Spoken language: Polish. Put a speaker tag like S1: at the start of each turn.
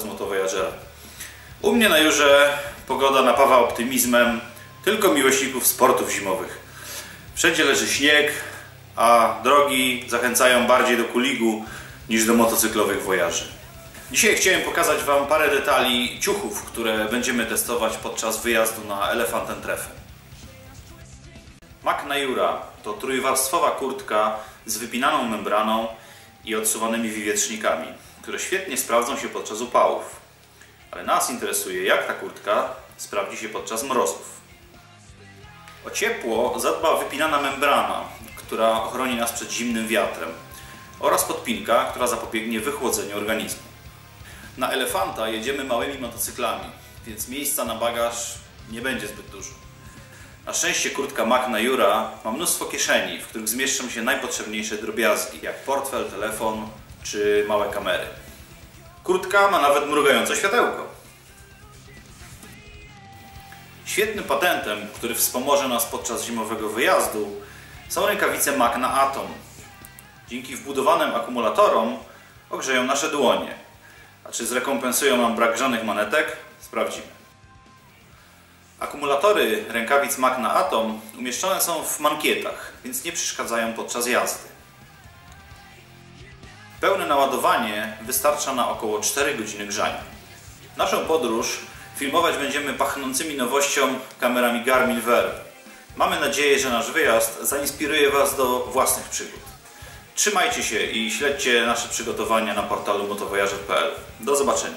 S1: Voyager. U mnie na Jurze pogoda napawa optymizmem tylko miłośników sportów zimowych. Wszędzie leży śnieg, a drogi zachęcają bardziej do kuligu niż do motocyklowych wojaży. Dzisiaj chciałem pokazać Wam parę detali ciuchów, które będziemy testować podczas wyjazdu na Elephant and Trefy. Mac Najura to trójwarstwowa kurtka z wypinaną membraną i odsuwanymi wywietrznikami, które świetnie sprawdzą się podczas upałów. Ale nas interesuje, jak ta kurtka sprawdzi się podczas mrozów. O ciepło zadba wypinana membrana, która ochroni nas przed zimnym wiatrem oraz podpinka, która zapobiegnie wychłodzeniu organizmu. Na elefanta jedziemy małymi motocyklami, więc miejsca na bagaż nie będzie zbyt dużo. Na szczęście kurtka Magna Jura ma mnóstwo kieszeni, w których zmieszczą się najpotrzebniejsze drobiazgi, jak portfel, telefon czy małe kamery. Kurtka ma nawet mrugające światełko. Świetnym patentem, który wspomoże nas podczas zimowego wyjazdu, są rękawice Magna Atom. Dzięki wbudowanym akumulatorom ogrzeją nasze dłonie. A czy zrekompensują nam brak grzanych manetek? Sprawdzimy. Akumulatory rękawic Magna Atom umieszczone są w mankietach, więc nie przeszkadzają podczas jazdy. Pełne naładowanie wystarcza na około 4 godziny grzania. Naszą podróż filmować będziemy pachnącymi nowością kamerami Garmin Ver. Mamy nadzieję, że nasz wyjazd zainspiruje Was do własnych przygód. Trzymajcie się i śledźcie nasze przygotowania na portalu motovoyager.pl. Do zobaczenia.